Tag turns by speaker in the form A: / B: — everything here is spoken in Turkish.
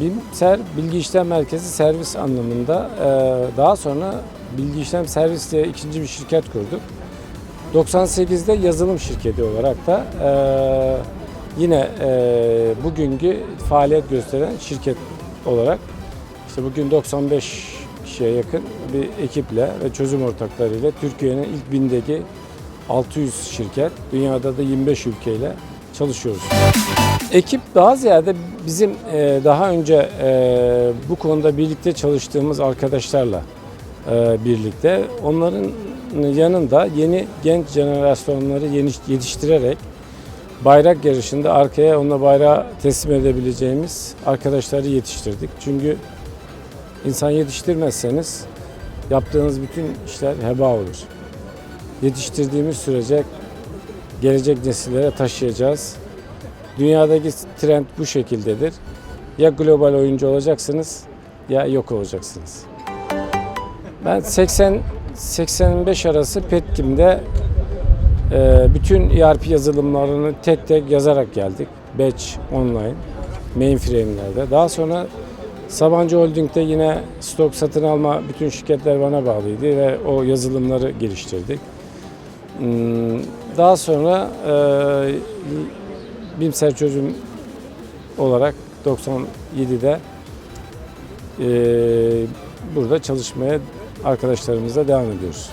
A: Bilimsel Bilgi İşlem Merkezi servis anlamında e, daha sonra Bilgi İşlem Servis diye ikinci bir şirket kurduk. 98'de yazılım şirketi olarak da e, yine e, bugünkü faaliyet gösteren şirket olarak işte bugün 95 kişiye yakın bir ekiple ve çözüm ortaklarıyla Türkiye'nin ilk bindeki 600 şirket, dünyada da 25 ülkeyle çalışıyoruz. Ekip daha ziyade bizim e, daha önce e, bu konuda birlikte çalıştığımız arkadaşlarla e, birlikte onların yanında yeni genç jenerasyonları yetiştirerek bayrak yarışında arkaya onunla bayrağı teslim edebileceğimiz arkadaşları yetiştirdik. Çünkü insan yetiştirmezseniz yaptığınız bütün işler heba olur. Yetiştirdiğimiz sürece gelecek nesillere taşıyacağız. Dünyadaki trend bu şekildedir. Ya global oyuncu olacaksınız ya yok olacaksınız. Ben 80 85 arası Petkim'de e, bütün ERP yazılımlarını tek tek yazarak geldik. Batch online, mainframe'lerde. Daha sonra Sabancı Holding'de yine stok satın alma bütün şirketler bana bağlıydı ve o yazılımları geliştirdik. Hmm, Daha sonra BİMSER çözüm olarak 97'de e, burada çalışmaya arkadaşlarımızla devam ediyoruz.